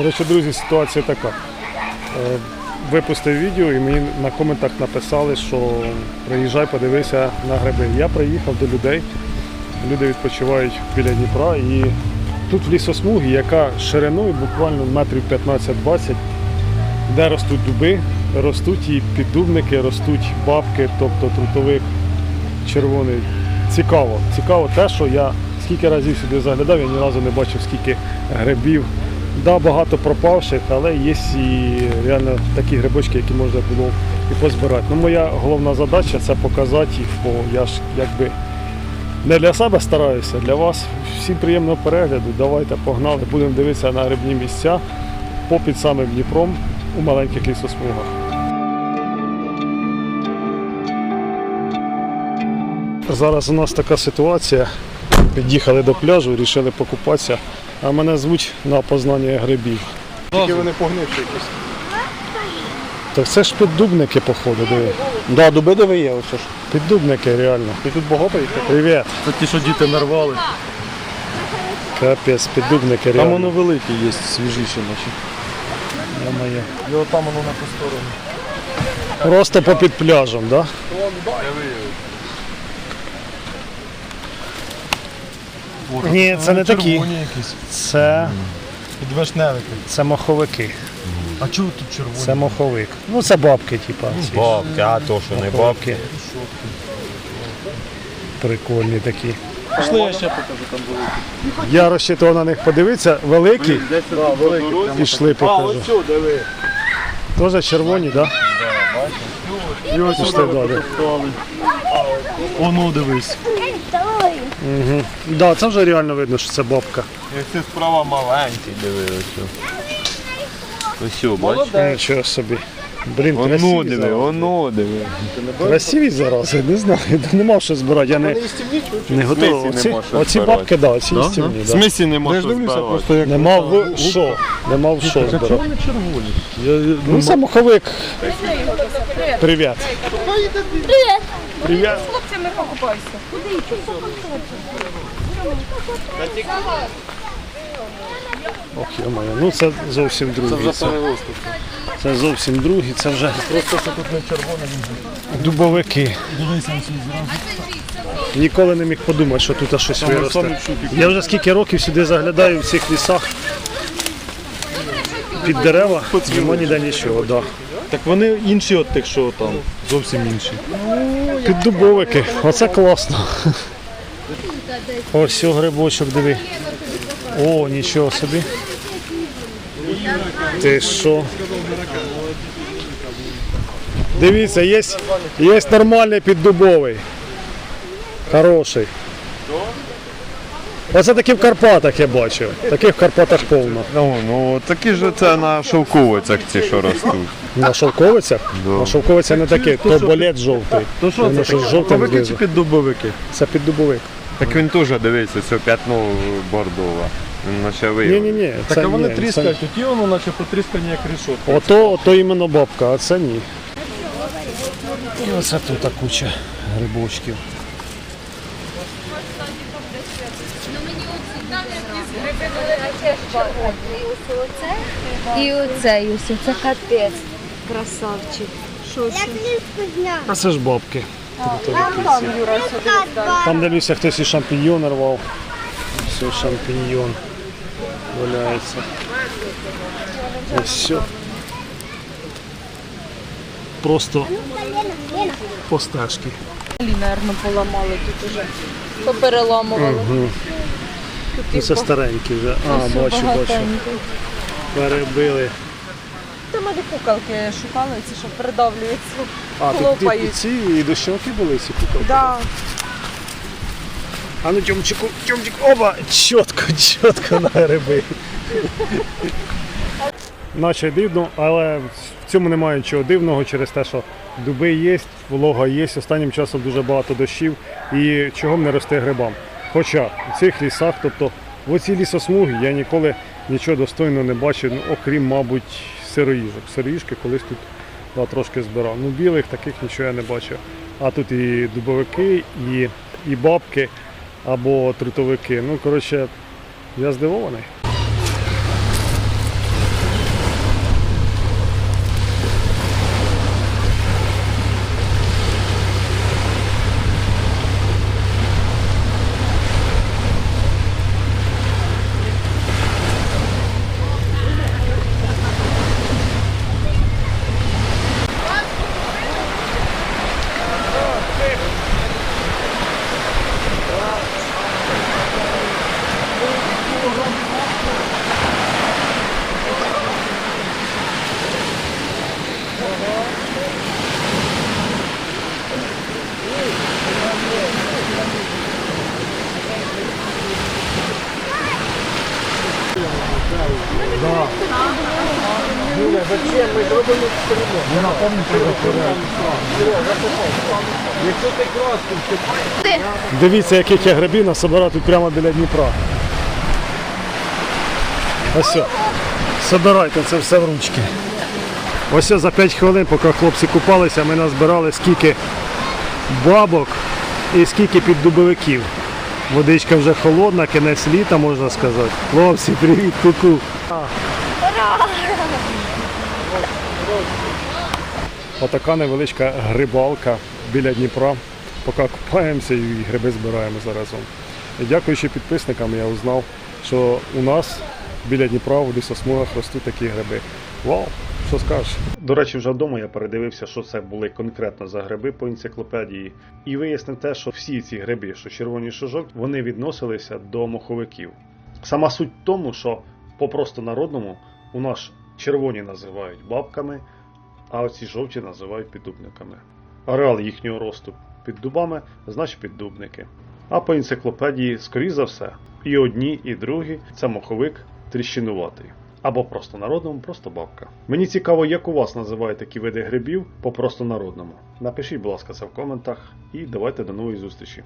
Коротше, друзі, ситуація така. Е, Випустив відео і мені на коментах написали, що приїжджай, подивися на гриби. Я приїхав до людей, люди відпочивають біля Дніпра і тут в лісосмугі, яка шириною буквально метрів 15-20, де ростуть дуби, ростуть і піддубники, ростуть бабки, тобто трутовик червоний. Цікаво. Цікаво те, що я скільки разів сюди заглядав, я ні разу не бачив, скільки грибів. Да, багато пропавших, але є і реально такі грибочки, які можна було і позбирати. Ну, моя головна задача це показати їх, бо я ж якби не для себе стараюся, для вас. Всім приємного перегляду. Давайте погнали, будемо дивитися на грибні місця попід самим Дніпром у маленьких лісосмугах. Зараз у нас така ситуація. Під'їхали до пляжу, вирішили покупатися, а мене звуть на опознання грибів. Тільки вони погнивші якісь. Так це ж піддубники, походу, диви. Да, дуби диви є, ось ж. Піддубники реально. І тут багато їх. Привіт. Це ті, що діти нарвали. Капець, піддубники Там реально. воно велике є, свіжіше наші. Ё-моё. І от там воно на ту сторону. Просто попід пляжем, так? Да? Ні, це не такі. Червоні якісь. Це, Підвишневики. це моховики. А чого тут червоні? Це моховик. Ну це бабки, типа. ці. Бабки, а то що не бабки. Прикольні такі. Пішли, я ще покажу там великі. Я розчитував на них подивитися. Великі. Да, великі. Пішли, А, покажу. ось цю, диви. Теж червоні, так? І ось Пішли далі. Оно дивись. Угу. Да, це вже реально видно, що це бабка. Як це справа маленький, диви ось. Ось, бачиш? Нічого собі. Блін, Оно красиві диви, зараз. оно диви. Красиві зараз, я не знаю, нема що збирати. Я не, не готовий. смислі Оці, нема що оці збирати? бабки, да, оці істинні, В да. смислі не Я можна дивлюся збирати? просто як. Нема в що. Нема в що збирати. Чого вони червоні? Я, Ну, це моховик. Привіт. Привіт! Привіт. З хлопцями покупайся. Ох, йо-моє, ну це зовсім Це вже переросток. Це зовсім другі, це вже Просто це тут не червоне. дубовики. Ніколи не міг подумати, що тут щось виросте. Я вже скільки років сюди заглядаю в цих лісах. Під дерева, нема ніде нічого, да. Так вони інші от тих, що там. Зовсім інші. Під дубовики. Оце класно. Ось грибочок, диви. О, нічого собі. Ти що? Дивіться, є, є нормальний піддубовий. Хороший. Оце такі в Карпатах я бачив. Таких в Карпатах повно. Ну, ну такі ж це на шовковицях ці, що ростуть. На шовковицях? На шовковицях не таке, то болет жовтий. То що це? що з жовтим Дубовики чи знизу. піддубовики? Це піддубовик. Так він теж дивиться, це п'ятно наче Ні, ні, ні. Так це а вони ні, тріскають, тоді воно наче потріскані як решетка. Ото, ото іменно бабка, а це ні. І оце тут куча грибочків. І оце, і оце, це капець. Красавчик. Що це? А це ж бабки. Там дивлюся, хтось і шампіньйон рвав. Все, шампіньйон валяється. Ось все. Просто постежки. Наверно, поламали тут уже. Попереламували. Тут Ну, це старенькі вже. А, бачу, бачу. Перебили. Та ми до куколки шукали, ці що придавлюються. А, тут і, і Хлопають. ці і дощовики були, ці куколки. Да. А ну Тьомчику, Тьомчик, оба! Чітко, чітко на гриби. Наче дивно, але в цьому немає нічого дивного через те, що дуби є, волога є, останнім часом дуже багато дощів і чого б не росте грибам. Хоча в цих лісах, тобто в оцій лісосмугі я ніколи нічого достойного не бачив, ну, окрім, мабуть, сироїжок. Сироїжки колись тут да, трошки збирав. Ну, білих таких нічого я не бачив. А тут і дубовики, і, і бабки або трутовики. Ну, коротше, я здивований. Да. Юля, зачем? Ми зробимо експеримент. Я напомню, що Якщо ти краски, ти... Дивіться, яких я грибів насобирав тут прямо біля Дніпра. Ось. Собирайте це все в ручки. Ось за 5 хвилин, поки хлопці купалися, ми назбирали скільки бабок і скільки піддубовиків. Водичка вже холодна, кінець літа, можна сказати. Хлопці, привіт, ку-ку. Отака невеличка грибалка біля Дніпра. Поки купаємося і гриби збираємо заразом. Дякуючи підписникам, я узнав, що у нас біля Дніпра в лісосмугах ростуть такі гриби. Вау! Що скажеш? До речі, вже вдома я передивився, що це були конкретно за гриби по енциклопедії, і вияснив те, що всі ці гриби, що червоні, що вони відносилися до моховиків. Сама суть в тому, що по просто народному у нас червоні називають бабками, а оці жовті називають піддубниками. Ареал їхнього росту під дубами значить піддубники. А по енциклопедії, скоріш за все, і одні, і другі це моховик тріщинуватий. Або просто народному, просто бабка. Мені цікаво, як у вас називають такі види грибів по просто народному. Напишіть, будь ласка, це в коментах і давайте до нової зустрічі.